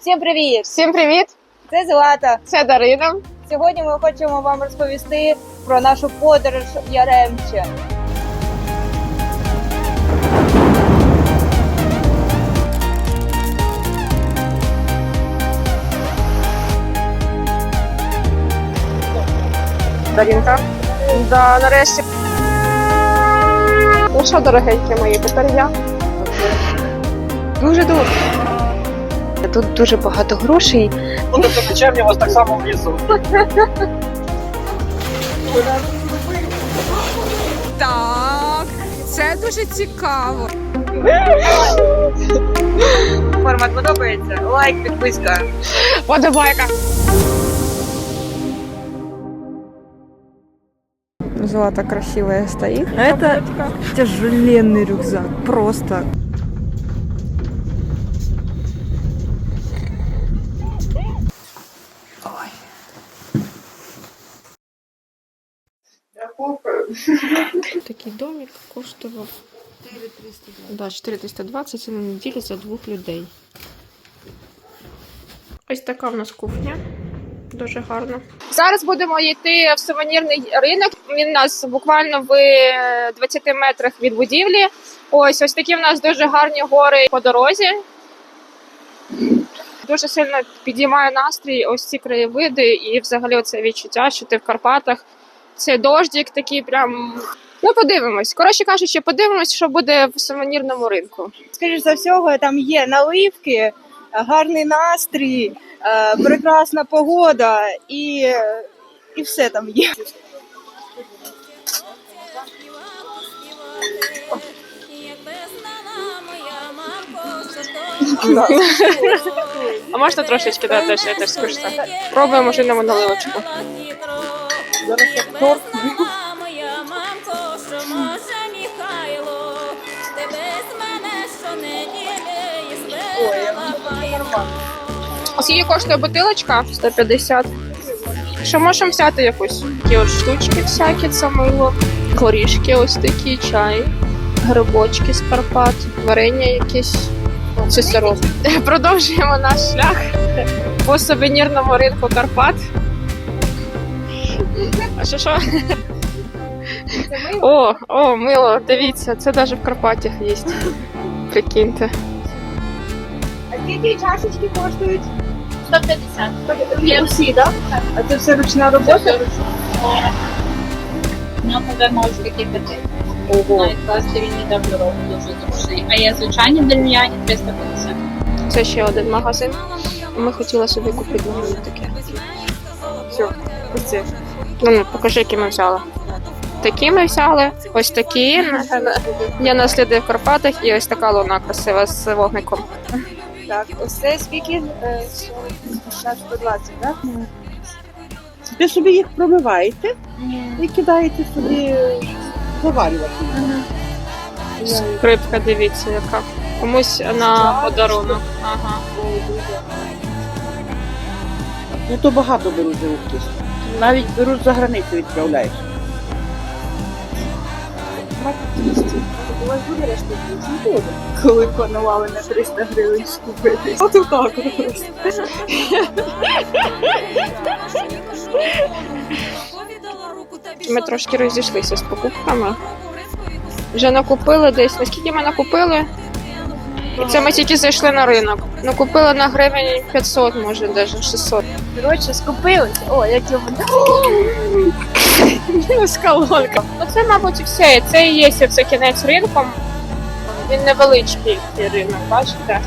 Всім привіт! Всім привіт! Це Злата. Це Дарина. Сьогодні ми хочемо вам розповісти про нашу подорож в Яремче. Дарінка. Да, нарешті. Ну що, дорогенькі мої, тепер я. Дуже дуже. Тут дуже багато грошей. Ну, тобто печерня у вас так само внизу. Так, це дуже цікаво. Формат подобається? Лайк, підписка. Подобайка. Злата красивая стоит. А это тяжеленный рюкзак. Просто. Коштував 4320. Да, 4320 це на неділю за двох людей. Ось така в нас кухня. Дуже гарно. Зараз будемо йти в сувенірний ринок. Він у нас буквально в 20 метрах від будівлі. Ось ось такі в нас дуже гарні гори по дорозі. Дуже сильно підіймає настрій ось ці краєвиди і взагалі оце відчуття, що ти в Карпатах. Це дождик такий прям. Ну, подивимось. Коротше кажучи, подивимось, що буде в сувенірному ринку. Скоріш за всього, там є наливки, гарний настрій, е, прекрасна погода і, і все там є. А можна трошечки дати, що я теж скажу? Пробуємо жирному наливочку. Зараз як торт. Скільки коштує бутилочка? 150. Що можемо взяти якусь? Такі от штучки всякі, це мило, горішки ось такі, чай, грибочки з Карпат, варення якесь. Це сироп. Продовжуємо наш шлях по сувенірному ринку Карпат. А що що? О, о, мило, дивіться, це навіть в Карпатах є. Прикиньте. А скільки чашечки коштують? 150. Є всі, так? А це все ручна робота? Тебе можуть такі пити. Ого. Класти він не добро, дуже зручний. А є звичайні дерев'яні 350. Це ще один магазин. Ми хотіли собі купити ну, таке. Все, ось це. Ну, ну, покажи, які ми взяли. Такі ми взяли, ось такі. Я наслідую в Карпатах і ось така луна красива з вогником. Так, ось це скільки? Е, 120, так? Ви собі їх промиваєте і кидаєте собі заварювати. Скрипка, дивіться, яка. Комусь на подарунок. Ага. Ну то багато беруть за руки. Навіть беруть за границю відправляють. Коли планували на 300 гривень скупити. От так просто. Ми трошки розійшлися з покупками. Вже накупили десь. Наскільки ми накупили? І це ми тільки зайшли на ринок. Ну купили на гривень 500, може, навіть 600. Коротше, скупилися. О, які вони. Мінус колонка. Ну це, мабуть, і все. Це і є це кінець ринку. Він невеличкий цей ринок, бачите?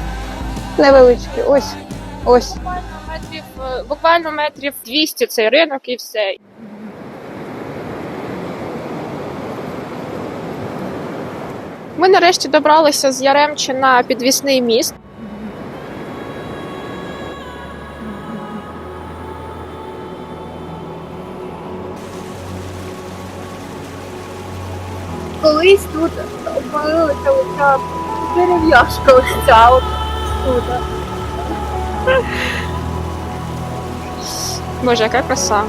Невеличкий, ось. Ось. Метрів, е, буквально метрів 200 цей ринок і все. Ми нарешті добралися з Яремчі на підвісний міст. Колись тут обвалилася оця дерев'яшка ось ця от тут. Боже, яка краса.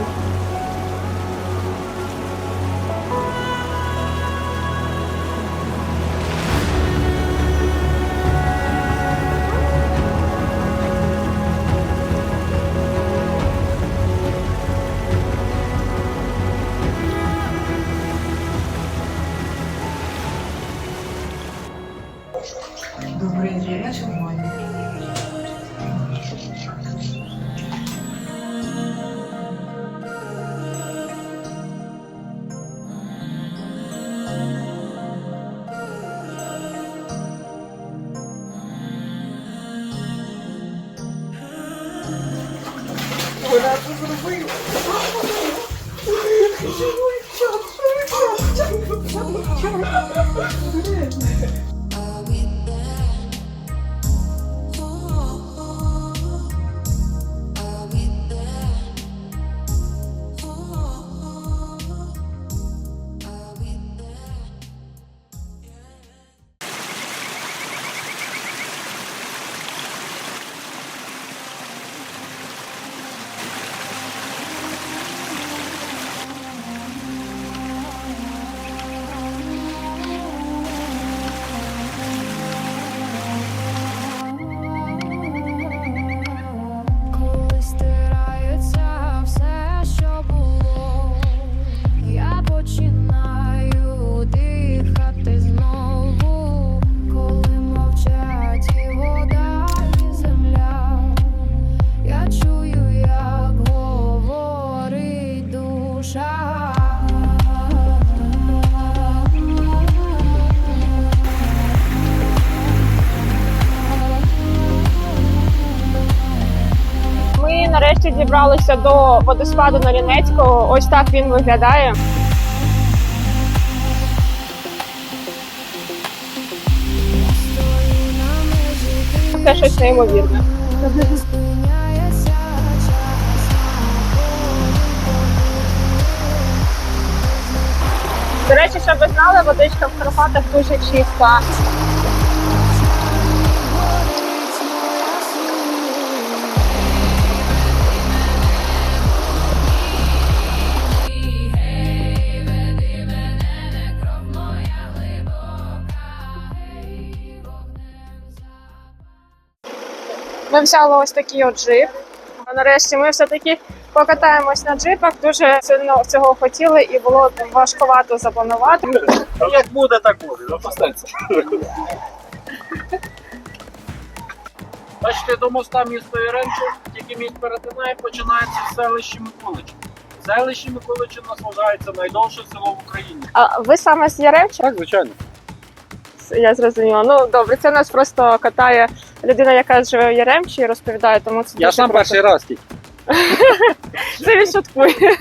Нарешті дібралися до водоспаду на Лінецького. Ось так він виглядає. Це щось неймовірне. До речі, щоб ви знали, водичка в Карпатах дуже чиста. Ми взяли ось такий от джип. А Нарешті ми все-таки покатаємось на джипах. Дуже сильно цього хотіли і було важкувато запланувати. Як буде, так буде. Запуститься. Бачите, до моста місто Яремче, тільки міст перетинає, починається в селищі Миколичі. Селище нас вважається найдовше село в Україні. А ви саме з Яремча? Так, звичайно. Я зрозуміла. Ну добре, це нас просто катає людина, яка живе в Яремчі розповідає, тому це Я дуже сам круто. перший раз тільки. Це він шуткує.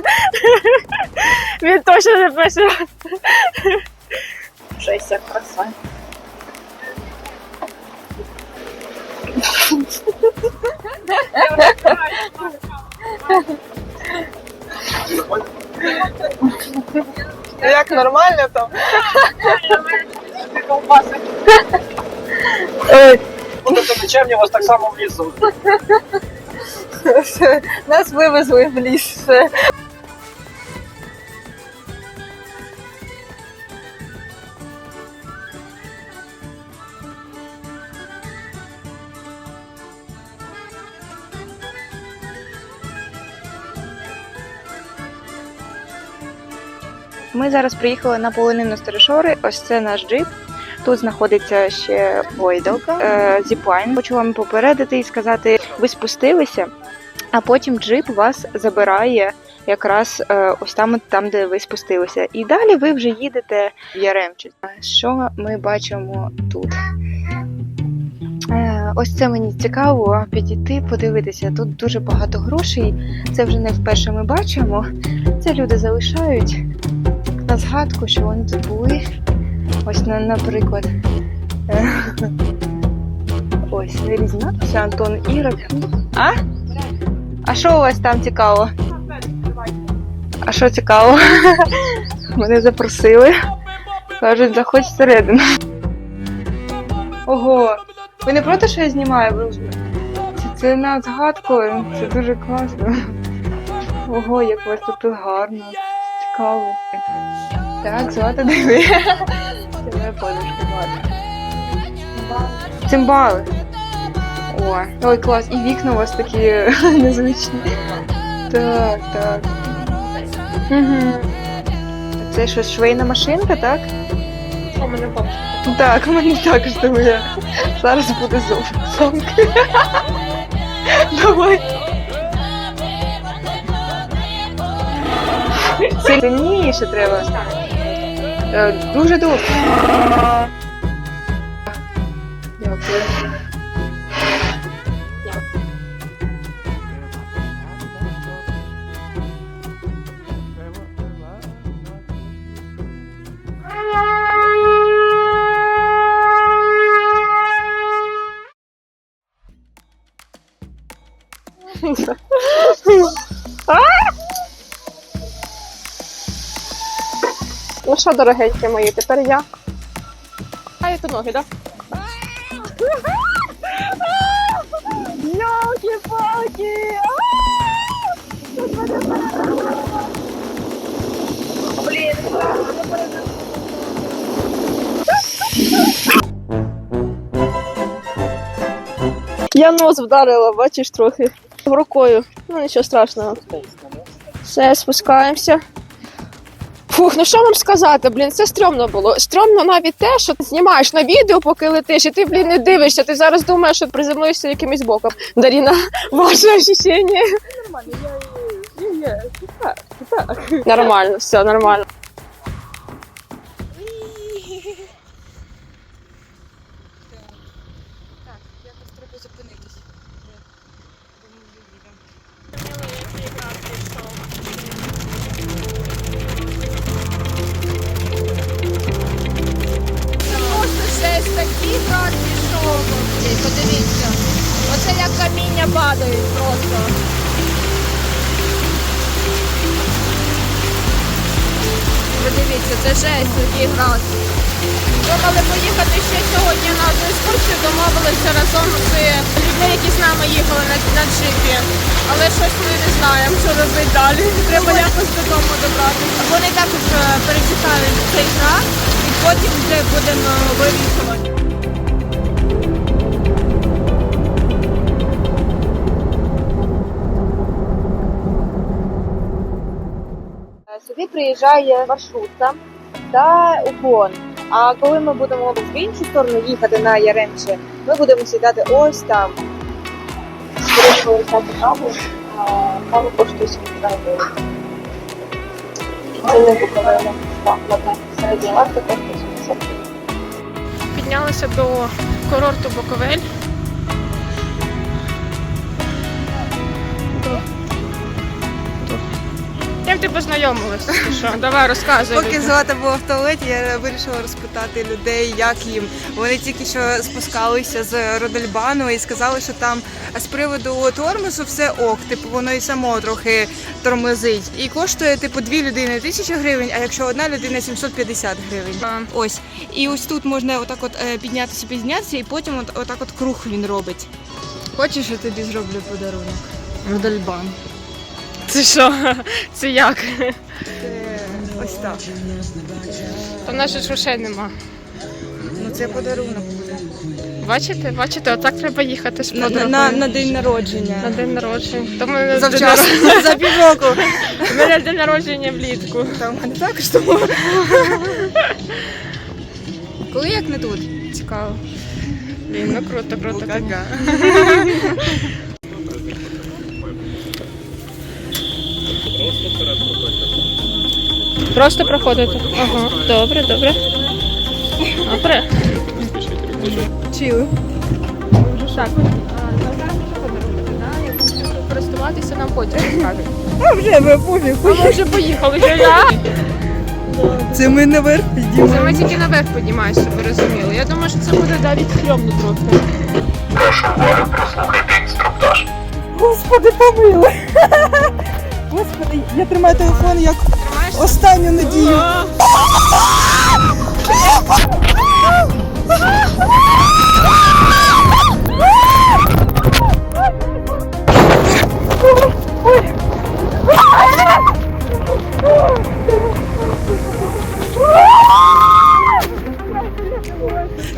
Він точно не перший раз. Жесть, як краса. Як нормально там? Будете нічемні, вас так само в влізу. Нас вивезли в ліс. Ми зараз приїхали на полонину Старишори. Ось це наш джип. Тут знаходиться ще гойдалка, е, зіплайн. Хочу вам попередити і сказати, ви спустилися, а потім джип вас забирає якраз е, ось там, там, де ви спустилися. І далі ви вже їдете в Яремчі. Що ми бачимо тут? Е, Ось це мені цікаво підійти, подивитися. Тут дуже багато грошей. Це вже не вперше ми бачимо. Це люди залишають на згадку, що вони тут були. Ось, на- наприклад. е, Ось, не різнатися Антон Ірок. А? А що у вас там цікаво? А що цікаво? Мене запросили. Кажуть, заходь всередину. Ого! Ви не проти, що я знімаю? Це, це на згадку, це дуже класно. Ого, як у вас тут гарно, цікаво. Так, Злата, диви. Цимбали. О, ой, клас. І вікна у вас такі незвичні. Так, так. Угу. Це що, швейна машинка, так? У мене бабушка. Так, у мене також думаю. Зараз буде зовсім. Давай. Сильніше треба. Е, Дуже добре. Дякую. Ну що, дорогенькі мої, тепер я. А я ноги, так? Йолки-палки! Я нос вдарила, бачиш, трохи. Рукою. Ну нічого страшного. Все, спускаємося. Фух, ну що вам сказати, блін, це стрьомно було. Стрьомно навіть те, що ти знімаєш на відео, поки летиш, і ти, блін, не дивишся. Ти зараз думаєш, що приземлишся якимось боком. Даріна, ваше ощущення? Нормально, я, так, Нормально, все, нормально. Падають просто. Подивіться, це жесть, який град. Думали поїхати ще сьогодні на одну екскурсію, домовилися разом з людьми, які з нами їхали на, на джипі. Але щось ми не знаємо, що робити далі. Треба якось додому добратися. Вони також е, перечекають цей град і потім вже будемо вирішувати. Сюди приїжджає маршрутка та уклон. А коли ми будемо в іншу сторону їхати на Яремче, ми будемо сідати ось там. Скоріше каву, а кава коштує 70 гривень. Це не Буковина. Так, ладно. Середня варта коштує 70 гривень. Піднялися до курорту Буковель. Ти познайомилася? Що? Давай розказуй. Поки. Злата була в туалеті, я вирішила розпитати людей, як їм. Вони тільки що спускалися з Родельбану і сказали, що там з приводу тормозу все ок, типу воно і само трохи тормозить. І коштує типу дві людини тисяча гривень, а якщо одна людина 750 гривень. А. Ось. І ось тут можна отак от е, піднятися, піднятися, і потім от, отак от круг він робить. Хочеш, я тобі зроблю подарунок? Родельбан. Це що? Це як? Це ось так. Та в нас ж грошей нема. Ну це подарунок буде. Бачите? Бачите, отак треба їхати з На, на, на день народження. На день народження. То ми день Завчасно, за півроку. У мене день народження влітку. Та в мене також тому. Коли як не тут? Цікаво. Блін, ну круто, круто. Просто проходити. Ага, добре, добре. Добре. Чили. Так, користуватися нам потім покажуть. А вже ви пофіг. А ми вже поїхали, що я? Це ми наверх Це ми тільки наверх піднімаємося, ви розуміли. Я думаю, що це буде навіть стрьомно трохи. Господи, помили. Господи, я тримаю телефон як? Останню надію.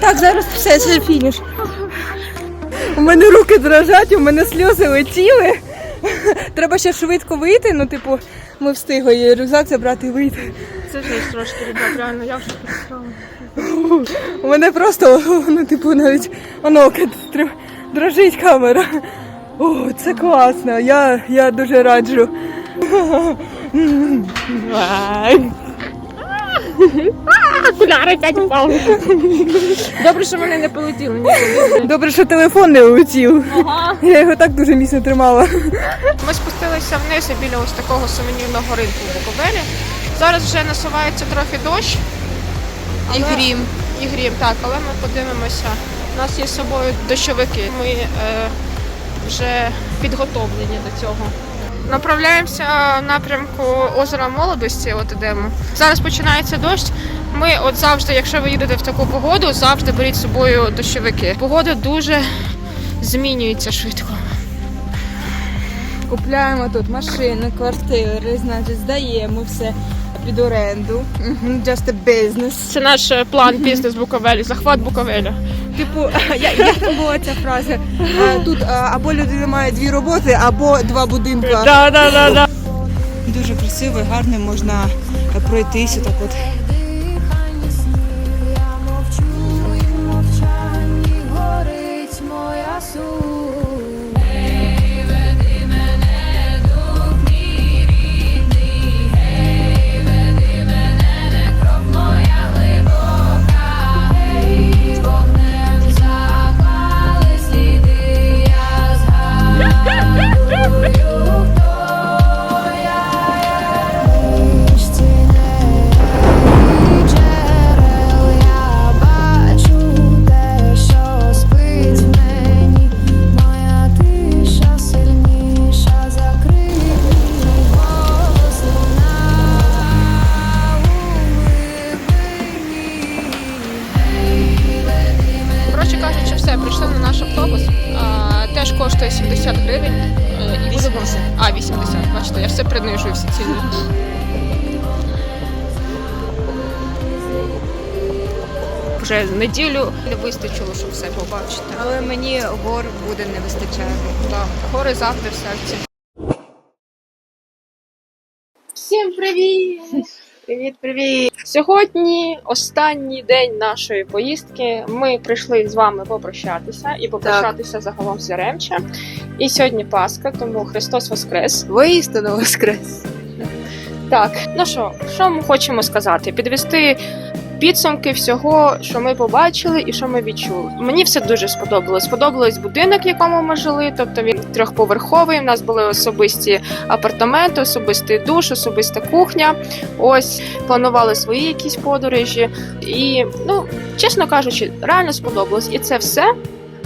Так, зараз все, це фініш. У мене руки дрожать, у мене сльози летіли. Треба ще швидко вийти, ну, типу, ми встигли її рюкзак забрати і вийти. Це ж трошки, ребят, реально, я вже перестала. У мене просто, ну, типу, навіть воно дрожить камера. О, це класно. Я, я дуже раджу. Окуляри п'ять впали. Добре, що вони не полетіли нікуди. Добре, що телефон не улетів. Я його так дуже міцно тримала. Ми спустилися вниз і біля ось такого сувенірного ринку в Буковелі. Зараз вже насувається трохи дощ. І грім. І грім, так, але ми подивимося. У нас є з собою дощовики. Ми е, вже підготовлені до цього. Направляємося в напрямку озера молодості. От ідемо. Зараз починається дощ. Ми от завжди, якщо ви їдете в таку погоду, завжди беріть з собою дощовики. Погода дуже змінюється швидко. Купляємо тут машини, квартири, значить, здаємо все під оренду. Just a business. Це наш е, план бізнес Буковелі, захват Буковеля. Типу, я- як там була ця фраза? Е, Тут е, або людина має дві роботи, або два будинки. Да, да, да, да. Дуже красиво і гарно можна пройтися так от. Не вистачати. Так, гори завжди в серці. Всім привіт! Привіт, привіт! Сьогодні останній день нашої поїздки. Ми прийшли з вами попрощатися і попрощатися загалом з Яремча. І сьогодні Пасха, тому Христос Воскрес. Воістину воскрес. Так, ну що, що ми хочемо сказати? Підвести підсумки всього, що ми побачили і що ми відчули. Мені все дуже сподобалось. Сподобалось будинок, в якому ми жили. Тобто він трьохповерховий. У нас були особисті апартаменти, особистий душ, особиста кухня. Ось планували свої якісь подорожі. І ну, чесно кажучи, реально сподобалось. І це все.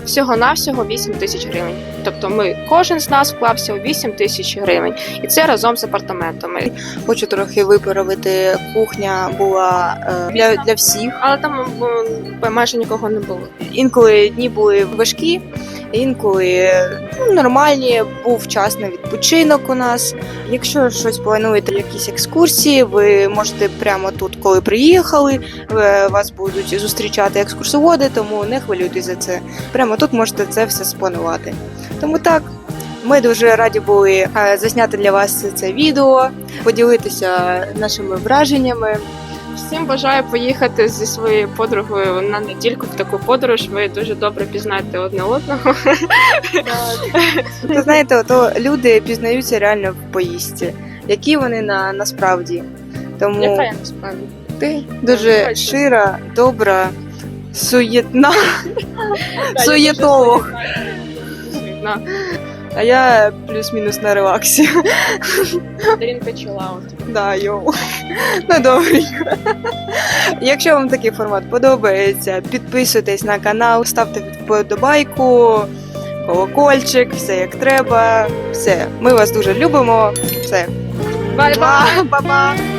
Всього-навсього 8 тисяч гривень. Тобто ми кожен з нас вклався у 8 тисяч гривень, і це разом з апартаментами. Хочу трохи виправити. Кухня була е, для, для всіх. Але там майже нікого не було. Інколи дні були важкі, інколи ну, нормальні. Був час на відпочинок у нас. Якщо щось плануєте, якісь екскурсії, ви можете прямо тут, коли приїхали, е, вас будуть зустрічати екскурсоводи, тому не хвилюйтесь за це. Прямо тут можете це все спланувати. Тому так. Ми дуже раді були е, засняти для вас це відео, поділитися нашими враженнями. Всім бажаю поїхати зі своєю подругою на недільку в таку подорож. Ви дуже добре пізнаєте одне одного. Ви знаєте, ото люди пізнаються реально в поїздці, які вони на насправді. Тому Яка я насправді? ти дуже шира, добра, суєтна, Да, А я плюс-мінус на релаксі. Дарінка чилаут. Да, йоу. Ну добре. Якщо вам такий формат подобається, підписуйтесь на канал, ставте вподобайку, колокольчик, все як треба. Все, ми вас дуже любимо. Все. Бай-бай! Па-па!